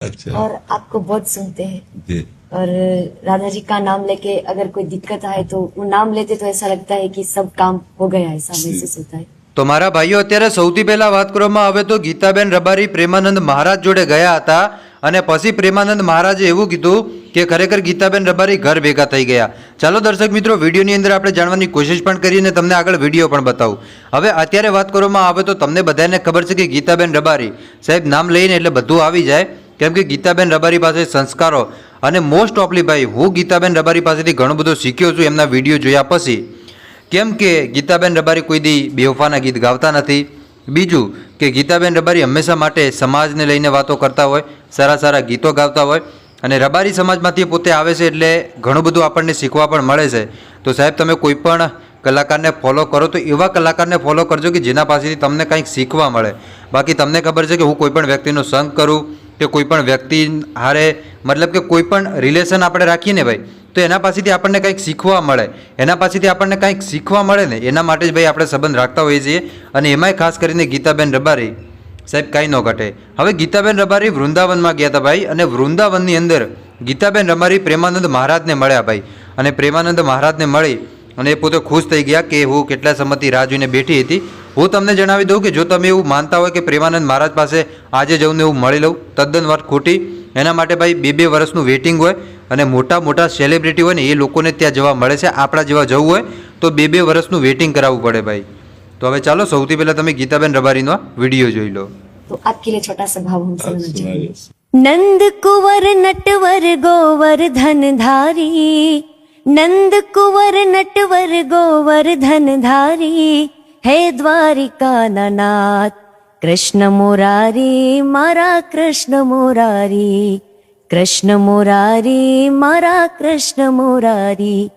अच्छा और आपको बहुत सुनते हैं जी और राधा जी का नाम लेके अगर कोई दिक्कत आए तो वो नाम लेते तो ऐसा लगता है कि सब काम हो गया ऐसा महसूस होता है તો મારા ભાઈઓ અત્યારે સૌથી પહેલા વાત કરવામાં આવે તો ગીતાબેન રબારી પ્રેમાનંદ મહારાજ જોડે ગયા હતા અને પછી પ્રેમાનંદ મહારાજે એવું કીધું કે ખરેખર ગીતાબેન રબારી ઘર ભેગા થઈ ગયા ચાલો દર્શક મિત્રો વિડીયોની અંદર આપણે જાણવાની કોશિશ પણ કરીને તમને આગળ વિડીયો પણ બતાવું હવે અત્યારે વાત કરવામાં આવે તો તમને બધાને ખબર છે કે ગીતાબેન રબારી સાહેબ નામ લઈને એટલે બધું આવી જાય કેમ કે ગીતાબેન રબારી પાસે સંસ્કારો અને મોસ્ટ ઓફલી ભાઈ, હું ગીતાબેન રબારી પાસેથી ઘણું બધું શીખ્યો છું, એમના વીડિયો જોયા પછી. કેમ કે ગીતાબેન રબારી કોઈ દી બેવફાના ગીત ગાવતા નથી. બીજું કે ગીતાબેન રબારી હંમેશા માટે સમાજને લઈને વાતો કરતા હોય, સારા સારા ગીતો ગાતા હોય અને રબારી સમાજમાંથી પોતે આવે છે એટલે ઘણું બધું આપણને શીખવા પણ મળે છે. તો સાહેબ, તમે કોઈ પણ કલાકારને ફોલો કરો તો એવા કલાકારને ફોલો કરજો કે જેના પાસેથી તમને કંઈક શીખવા મળે. બાકી તમને ખબર છે કે હું કોઈ પણ વ્યક્તિનો સંગ કરું કે કોઈ પણ વ્યક્તિ હારે, મતલબ કે કોઈ પણ રિલેશન આપણે રાખીએ ને ભાઈ, તો એના પાસેથી આપણને કંઈક શીખવા મળે. એના પાસેથી આપણને કંઈક શીખવા મળે ને, એના માટે જ ભાઈ આપણે સંબંધ રાખતા હોઈએ છીએ. અને એમાંય ખાસ કરીને ગીતાબેન રબારી, સાહેબ કાંઈ ન ઘટે. હવે ગીતાબેન રબારી વૃંદાવનમાં ગયા હતા ભાઈ, અને વૃંદાવનની અંદર ગીતાબેન રબારી પ્રેમાનંદ મહારાજને મળ્યા ભાઈ. અને પ્રેમાનંદ મહારાજને મળી અને એ પોતે ખુશ થઈ ગયા કે હું કેટલા સમયથી રાહ જોઈને બેઠી હતી. હું તમને જણાવી દઉં કે જો તમે એવું માનતા હોય કે પ્રેમાનંદ મહારાજ પાસે આજે જઉં ને એવું મળી લઉં તદ્દન વાત ખોટી. એના માટે ભાઈ બે બે વર્ષનું વેઇટિંગ હોય અને મોટા મોટા સેલિબ્રિટી હોય ને એ લોકોને ત્યાં જવા મળે છે આપણા જેવા જવું હોય તો બે બે વર્ષનું વેઇટિંગ કરાવવું પડે ભાઈ. તો હવે ચાલો સૌથી પહેલા તમે ગીતાબેન રબારીનો વીડિયો જોઈ લો. તો આપકે લિયે છોટા સા નંદ કુંવર નટવર ગોવર ધનધારી. નંદ કુંવર નટવર ગોવર ધનધારી. હે દ્વારિકાના નાથ કૃષ્ણ મુરારી મારા કૃષ્ણ મુરારી કૃષ્ણ મુરારી મારા કૃષ્ણ મુરારી.